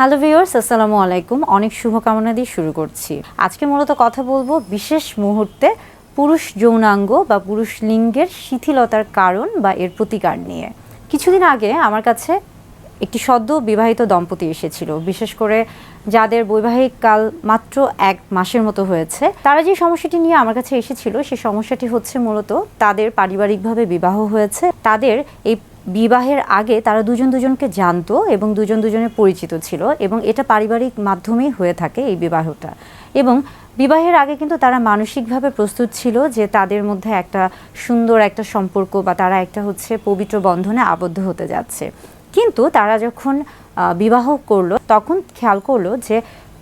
Hello viewers, আসসালামু আলাইকুম। অনেক শুভকামনা দিয়ে শুরু করছি। আজকে মূলত কথা বলব বিশেষ মুহূর্তে পুরুষ যৌনাঙ্গ বা পুরুষ লিঙ্গের শিথিলতার কারণ বা এর প্রতিকার নিয়ে। কিছুদিন আগে আমার কাছে একটি সদ্য বিবাহিত দম্পতি এসেছিল। বিশেষ করে যাদের বৈবাহিক কাল মাত্র এক মাসের মতো হয়েছে, তারা যে সমস্যাটি নিয়ে আমার কাছে এসেছিল সেই সমস্যাটি হচ্ছে মূলত তাদের পারিবারিকভাবে বিবাহ হয়েছে। তাদের এই বিবাহের আগে তারা দুজন দুজনকে জানতো এবং দুজন দুজনে পরিচিত ছিল এবং এটা পারিবারিক মাধ্যমেই হয়ে থাকে এই বিবাহটা। এবং বিবাহের আগে কিন্তু তারা মানসিকভাবে প্রস্তুত ছিল যে তাদের মধ্যে একটা সুন্দর একটা সম্পর্ক বা তারা একটা হচ্ছে পবিত্র বন্ধনে আবদ্ধ হতে যাচ্ছে। কিন্তু তারা যখন বিবাহ করল তখন খেয়াল করল যে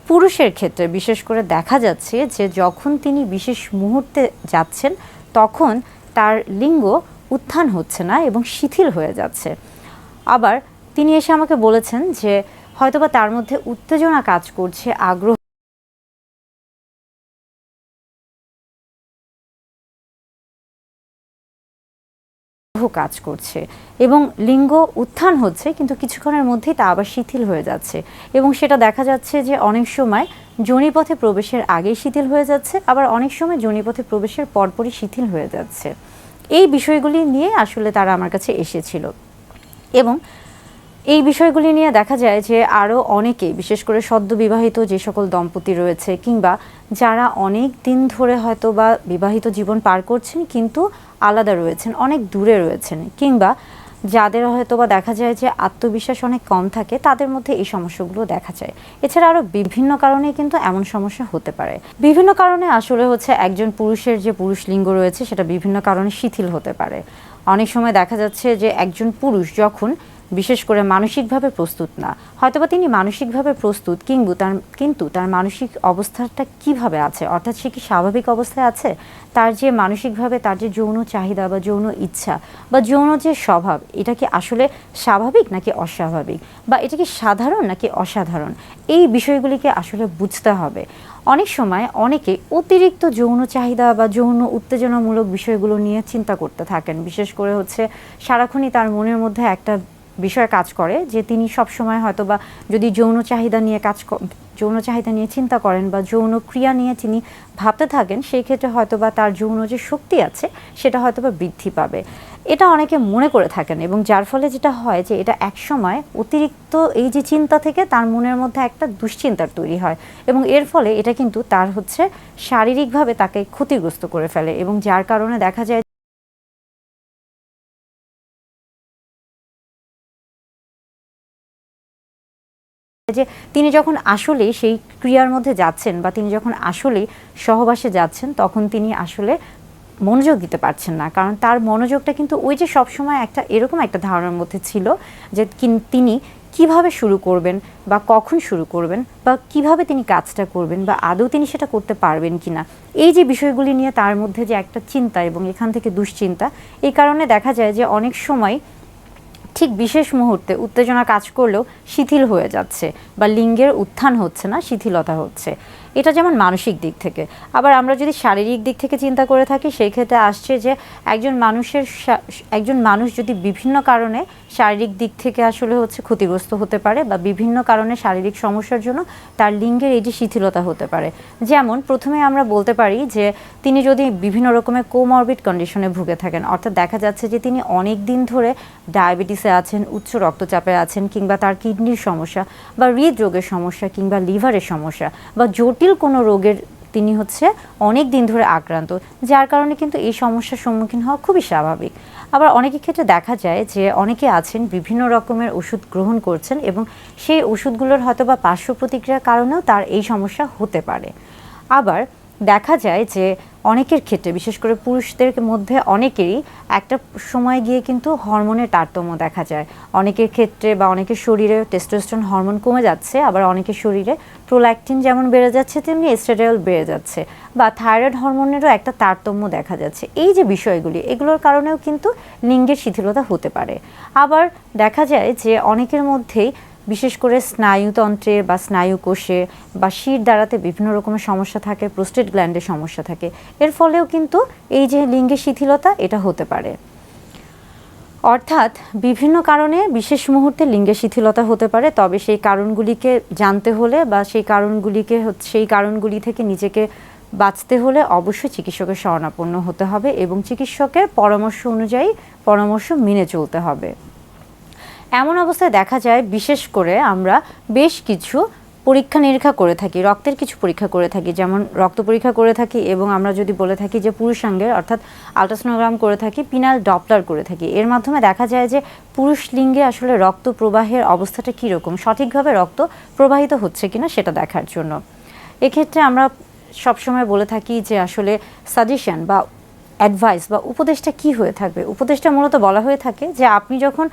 পুরুষের ক্ষেত্রে বিশেষ করে দেখা যাচ্ছে যে যখন তিনি বিশেষ মুহূর্তে যাচ্ছেন তখন তার লিঙ্গ উত্থান হচ্ছে না এবং শিথিল হয়ে যাচ্ছে। আবার তিনি এসে আমাকে বলেছেন যে, হয়তোবা তার মধ্যে উত্তেজনা কাজ করছে, আগ্রহ কাজ করছে এবং লিঙ্গ উত্থান হচ্ছে, কিন্তু কিছুক্ষণের মধ্যেই তা আবার শিথিল হয়ে যাচ্ছে এবং সেটা দেখা যাচ্ছে যে অনেক সময় জনিপথে প্রবেশের আগেই শিথিল হয়ে যাচ্ছে, আবার অনেক সময় জনিপথে প্রবেশের পরপরই শিথিল হয়ে যাচ্ছে। এই বিষয়গুলি নিয়ে আসলে তারা আমার কাছে এসেছিল। এবং এই বিষয়গুলি নিয়ে দেখা যায় যে আরও অনেকে, বিশেষ করে সদ্য বিবাহিত যে সকল দম্পতি রয়েছে কিংবা যারা অনেক দিন ধরে হয়তো বা বিবাহিত জীবন পার করছেন কিন্তু আলাদা রয়েছেন, অনেক দূরে রয়েছেন কিংবা যাদের হয়তো বা দেখা যায় যে আত্মবিশ্বাস অনেক কম থাকে, তাদের মধ্যে এই সমস্যাগুলো দেখা যায়। এছাড়া আরও বিভিন্ন কারণে কিন্তু এমন সমস্যা হতে পারে। বিভিন্ন কারণে আসলে হচ্ছে একজন পুরুষের যে পুরুষ লিঙ্গ রয়েছে, সেটা বিভিন্ন কারণে শিথিল হতে পারে। অনেক সময় দেখা যাচ্ছে যে একজন পুরুষ যখন বিশেষ করে মানসিকভাবে প্রস্তুত না। হয়তোবা তিনি মানসিকভাবে প্রস্তুত, কিংবা তার, কিন্তু তার মানসিক অবস্থাটা কীভাবে আছে? অর্থাৎ সে কি স্বাভাবিক অবস্থায় আছে? তার যে মানসিকভাবে, তার যে যৌন চাহিদা বা যৌন ইচ্ছা বা যৌন যে স্বভাব, এটা কি আসলে স্বাভাবিক নাকি অস্বাভাবিক? বা এটা কি সাধারণ নাকি অসাধারণ? এই বিষয়গুলিকে আসলে বুঝতে হবে। অনেক সময় অনেকে অতিরিক্ত যৌন চাহিদা বা যৌন উত্তেজনামূলক বিষয়গুলো নিয়ে চিন্তা করতে থাকেন। বিশেষ করে হচ্ছে সারাক্ষণই তার মনের মধ্যে একটা বিষয় কাজ করে, যে তিনি সব সময় হয়তো বা যদি যৌন চাহিদা নিয়ে কাজ যৌন চাহিদা নিয়ে চিন্তা করেন বা যৌন ক্রিয়া নিয়ে তিনি ভাবতে থাকেন, সেই ক্ষেত্রে হয়তো বা তার যৌন যে শক্তি আছে, সেটা হয়তো বা বৃদ্ধি পাবে। এটা অনেকে মনে করে থাকেন এবং যার ফলে যেটা হয় যে এটা একসময় অতিরিক্ত এই যে চিন্তা থেকে তার মনের মধ্যে একটা দুশ্চিন্তার তৈরি হয় এবং এর ফলে এটা কিন্তু তার হচ্ছে শারীরিকভাবে তাকে ক্ষতিগ্রস্ত করে ফেলে এবং যার কারণে দেখা যায় যে তিনি যখন আসলে সেই ক্রিয়ার মধ্যে যাচ্ছেন বা তিনি যখন আসলেই সহবাসে যাচ্ছেন, তখন তিনি আসলে মনোযোগ দিতে পারছেন না। কারণ তার মনোযোগটা কিন্তু ওই যে সবসময় একটা, এরকম একটা ধারণার মধ্যে ছিল যে তিনি কীভাবে শুরু করবেন বা কখন শুরু করবেন বা কীভাবে তিনি কাজটা করবেন বা আদৌ তিনি সেটা করতে পারবেন কিনা। এই যে বিষয়গুলি নিয়ে তার মধ্যে যে একটা চিন্তা এবং এখান থেকে দুশ্চিন্তা, এই কারণে দেখা যায় যে অনেক সময় ঠিক বিশেষ মুহূর্তে উত্তেজনা কাজ করলেও শিথিল হয়ে যাচ্ছে বা লিঙ্গের উত্থান হচ্ছে না, শিথিলতা হচ্ছে। এটা যেমন মানসিক দিক থেকে। আবার আমরা যদি শারীরিক দিক থেকে চিন্তা করে থাকি, সেই ক্ষেত্রে আসছে যে একজন মানুষের একজন মানুষ যদি বিভিন্ন কারণে শারীরিক দিক থেকে আসলে হচ্ছে ক্ষতিগ্রস্ত হতে পারে বা বিভিন্ন কারণে শারীরিক সমস্যার জন্য তার লিঙ্গের এই যে শিথিলতা হতে পারে। যেমন প্রথমে আমরা বলতে পারি যে তিনি যদি বিভিন্ন রকমের কোমরবিড কন্ডিশনে ভুগে থাকেন, অর্থাৎ দেখা যাচ্ছে যে তিনি অনেক দিন ধরে ডায়াবেটিসে আছেন, উচ্চ রক্তচাপে আছেন কিংবা তার কিডনির সমস্যা বা হৃদরোগের সমস্যা কিংবা লিভারের সমস্যা বা জটিল কোনো রোগের তিনি হচ্ছে অনেক দিন ধরে আক্রান্ত, যার কারণে কিন্তু এই সমস্যার সম্মুখীন হওয়া খুবই স্বাভাবিক। আবার অনেকের ক্ষেত্রে দেখা যায় যে অনেকে আছেন, বিভিন্ন রকমের ওষুধ গ্রহণ করছেন এবং সেই ওষুধগুলোর হয়তো বা পার্শ্ব প্রতিক্রিয়ার কারণেও তার এই সমস্যা হতে পারে। আবার দেখা যায় যে অনেকের ক্ষেত্রে, বিশেষ করে পুরুষদের মধ্যে অনেকেরই একটা সময় গিয়ে কিন্তু হরমোনের তারতম্য দেখা যায়। অনেকের ক্ষেত্রে বা অনেকের শরীরে টেস্টোস্টেরন হরমোন কমে যাচ্ছে, আবার অনেকের শরীরে প্রোল্যাকটিন যেমন বেড়ে যাচ্ছে, তেমনি এস্ট্রেডিয়াল বেড়ে যাচ্ছে বা থাইরয়েড হরমোনেরও একটা তারতম্য দেখা যাচ্ছে। এই যে বিষয়গুলি, এগুলোর কারণেও কিন্তু লিঙ্গের শিথিলতা হতে পারে। আবার দেখা যায় যে অনেকের মধ্যেই বিশেষ করে স্নায়ুতন্ত্রের বা স্নায়ু কোষে বা শির দ্বারাতে বিভিন্ন রকমের সমস্যা থাকে, প্রোস্টেট গ্ল্যান্ডের সমস্যা থাকে। এর ফলেও কিন্তু এই যে লিঙ্গের শিথিলতা, এটা হতে পারে। অর্থাৎ বিভিন্ন কারণে বিশেষ মুহূর্তে লিঙ্গে শিথিলতা হতে পারে, তবে সেই কারণগুলিকে জানতে হলে বা সেই কারণগুলিকে সেই কারণগুলি থেকে নিজেকে বাঁচতে হলে অবশ্যই চিকিৎসকের শরণাপন্ন হতে হবে এবং চিকিৎসকের পরামর্শ অনুযায়ী পরামর্শ মেনে চলতে হবে। এমন অবস্থায় দেখা যায়, বিশেষ করে আমরা বেশ কিছু পরীক্ষা নিরীক্ষা করে থাকি, রক্তের কিছু পরীক্ষা করে থাকি, যেমন রক্ত পরীক্ষা করে থাকি এবং আমরা যদি বলে থাকি যে পুরুষাঙ্গের, অর্থাৎ আলট্রাসোনোগ্রাম করে থাকি, পিনাল ডপলার করে থাকি। এর মাধ্যমে দেখা যায় যে পুরুষ লিঙ্গে আসলে রক্ত প্রবাহের অবস্থাটা কীরকম, সঠিকভাবে রক্ত প্রবাহিত হচ্ছে কিনা সেটা দেখার জন্য। এক্ষেত্রে আমরা সবসময় বলে থাকি যে আসলে সাজেশন বা অ্যাডভাইস বা উপদেশটা কি হয়ে থাকবে? উপদেশটা মূলত বলা হয়ে থাকে যে আপনি যখন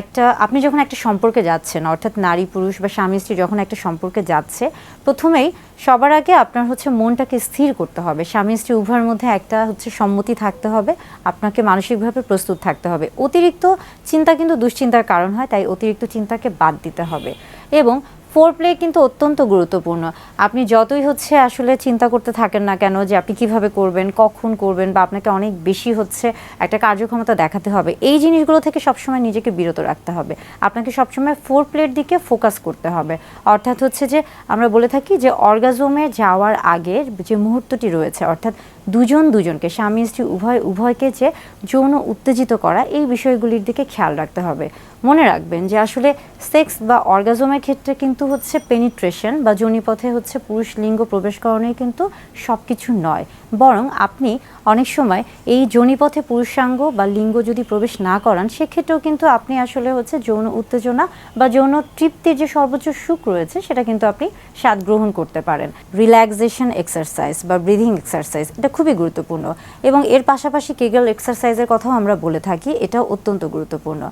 একটা, আপনি যখন একটা সম্পর্কে যাচ্ছেন, অর্থাৎ নারী, পুরুষ বা স্বামী, স্ত্রী যখন একটা সম্পর্কে যাচ্ছে, প্রথমেই সবার আগে আপনার হচ্ছে মনটাকে স্থির করতে হবে। স্বামী, স্ত্রী উভয়ের মধ্যে একটা হচ্ছে সম্মতি থাকতে হবে, আপনাকে মানসিকভাবে প্রস্তুত থাকতে হবে। অতিরিক্ত চিন্তা কিন্তু দুশ্চিন্তার কারণ হয়, তাই অতিরিক্ত চিন্তাকে বাদ দিতে হবে। এবং ফোর প্লে কিন্তু অত্যন্ত গুরুত্বপূর্ণ। আপনি যতই হচ্ছে আসলে চিন্তা করতে থাকেন না কেন যে আপনি কীভাবে করবেন, কখন করবেন বা আপনাকে অনেক বেশি হচ্ছে একটা কার্যক্ষমতা দেখাতে হবে, এই জিনিসগুলো থেকে সবসময় নিজেকে বিরত রাখতে হবে। আপনাকে সবসময় ফোর প্লের দিকে ফোকাস করতে হবে। অর্থাৎ হচ্ছে যে আমরা বলে থাকি যে অর্গাজমে যাওয়ার আগের যে মুহূর্তটি রয়েছে, অর্থাৎ দুজন দুজনকে, স্বামী স্ত্রী উভয়, উভয়কে যে যৌন উত্তেজিত করা, এই বিষয়গুলির দিকে খেয়াল রাখতে হবে। মনে রাখবেন যে আসলে সেক্স বা অর্গাজমের ক্ষেত্রে কিন্তু হচ্ছে পেনিট্রেশন বা যোনিপথে হচ্ছে পুরুষ লিঙ্গ প্রবেশকরণেই কিন্তু সব কিছু নয়। বরং আপনি অনেক সময় এই যোনিপথে পুরুষাঙ্গ বা লিঙ্গ যদি প্রবেশ না করান, সেক্ষেত্রেও কিন্তু আপনি আসলে হচ্ছে যৌন উত্তেজনা বা যৌন তৃপ্তির যে সর্বোচ্চ সুখ রয়েছে, সেটা কিন্তু আপনি স্বাদ গ্রহণ করতে পারেন। রিল্যাক্সেশন এক্সারসাইজ বা ব্রিদিং এক্সারসাইজ, এটা খুবই গুরুত্বপূর্ণ। এবং এর পাশাপাশি কেগেল এক্সারসাইজের কথাও আমরা বলে থাকি, এটাও অত্যন্ত গুরুত্বপূর্ণ।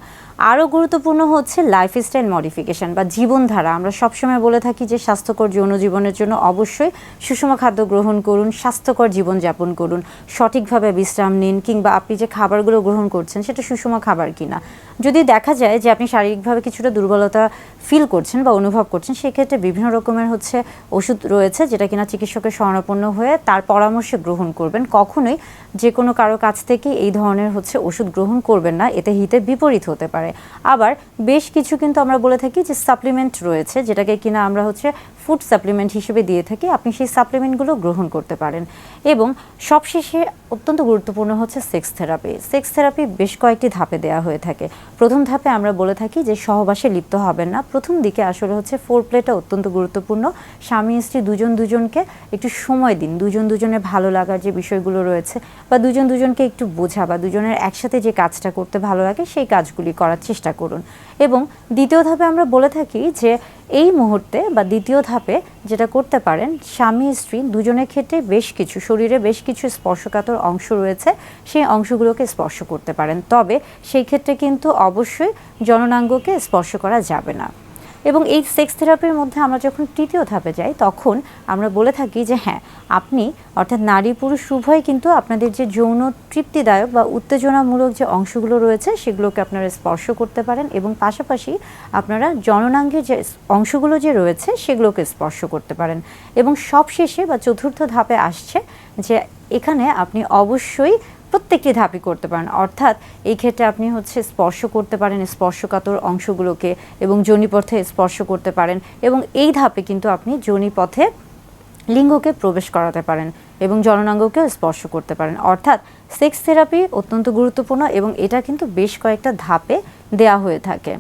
আরও গুরুত্বপূর্ণ হচ্ছে লাইফস্টাইল মডিফিকেশন বা জীবনধারা। আমরা সবসময় বলে থাকি যে স্বাস্থ্যকর যৌন জীবনের জন্য অবশ্যই সুষম খাদ্য গ্রহণ করুন, স্বাস্থ্যকর জীবনযাপন করুন, সঠিকভাবে বিশ্রাম নিন কিংবা আপনি যে খাবারগুলো গ্রহণ করছেন সেটা সুষম খাবার কিনা। যদি দেখা যায় যে আপনি শারীরিকভাবে কিছুটা দুর্বলতা ফিল করছেন বা অনুভব করছেন, সেক্ষেত্রে বিভিন্ন রকমের হচ্ছে ওষুধ রয়েছে যেটা কিনা চিকিৎসকের শরণাপন্ন হয়ে তার পরামর্শে গ্রহণ করবেন। কখনোই যে কোনো কারও কাছ থেকে এই ধরনের হচ্ছে ওষুধ গ্রহণ করবেন না, এতে হিতে বিপরীত হতে পারে। আবার বেশ কিছু কিন্তু আমরা বলে থাকি যে সাপ্লিমেন্ট রয়েছে, যেটাকে কিনা আমরা হচ্ছে ফুড সাপ্লিমেন্ট হিসেবে দিয়ে থাকি, আপনি সেই সাপ্লিমেন্টগুলো গ্রহণ করতে পারেন। এবং সবশেষে অত্যন্ত গুরুত্বপূর্ণ হচ্ছে সেক্স থেরাপি। সেক্স থেরাপি বেশ কয়েকটি ধাপে দেওয়া হয়ে থাকে। প্রথম ধাপে আমরা বলে থাকি যে সহবাসে লিপ্ত হবেন না। প্রথম দিকে আসলে হচ্ছে ফোর প্লেটা অত্যন্ত গুরুত্বপূর্ণ। স্বামী, স্ত্রী দুজন দুজনকে একটু সময় দিন। দুজন দুজনের ভালো লাগার যে বিষয়গুলো রয়েছে বা দুজন দুজনকে একটু বোঝা বা দুজনের একসাথে যে কাজটা করতে ভালো লাগে, সেই কাজগুলি করার চেষ্টা করুন। এবং দ্বিতীয় ধাপে আমরা বলে থাকি যে এই মুহূর্তে বা দ্বিতীয় ধাপে যেটা করতে পারেন, স্বামী, স্ত্রী দুজনের ক্ষেত্রে বেশ কিছু, শরীরে বেশ কিছু স্পর্শকাতর অংশ রয়েছে, সেই অংশগুলোকে স্পর্শ করতে পারেন। তবে সেই ক্ষেত্রে কিন্তু অবশ্যই জননাঙ্গকে স্পর্শ করা যাবে না। এবং এই সেক্স থেরাপির মধ্যে আমরা যখন তৃতীয় ধাপে যাই, তখন আমরা বলে থাকি যে হ্যাঁ আপনি অর্থাৎ নারী পুরুষ উভয় কিন্তু আপনাদের যে যৌন তৃপ্তিদায়ক বা উত্তেজনামূলক যে অংশগুলো রয়েছে, সেগুলোকে আপনারা স্পর্শ করতে পারেন এবং পাশাপাশি আপনারা জননাঙ্গের যে অংশগুলো যে রয়েছে, সেগুলোকে স্পর্শ করতে পারেন। এবং সবশেষে বা চতুর্থ ধাপে আসছে যে এখানে আপনি অবশ্যই প্রত্যেকটি ধাপই করতে পারেন। অর্থাৎ এই ক্ষেত্রে আপনি হচ্ছে স্পর্শ করতে পারেন, স্পর্শকাতর অংশগুলোকে এবং যোনিপথে স্পর্শ করতে পারেন এবং এই ধাপে কিন্তু আপনি যোনিপথে লিঙ্গকে প্রবেশ করাতে পারেন এবং জননাঙ্গকেও স্পর্শ করতে পারেন। অর্থাৎ সেক্স থেরাপি অত্যন্ত গুরুত্বপূর্ণ এবং এটা কিন্তু বেশ কয়েকটা ধাপে দেয়া হয়ে থাকে।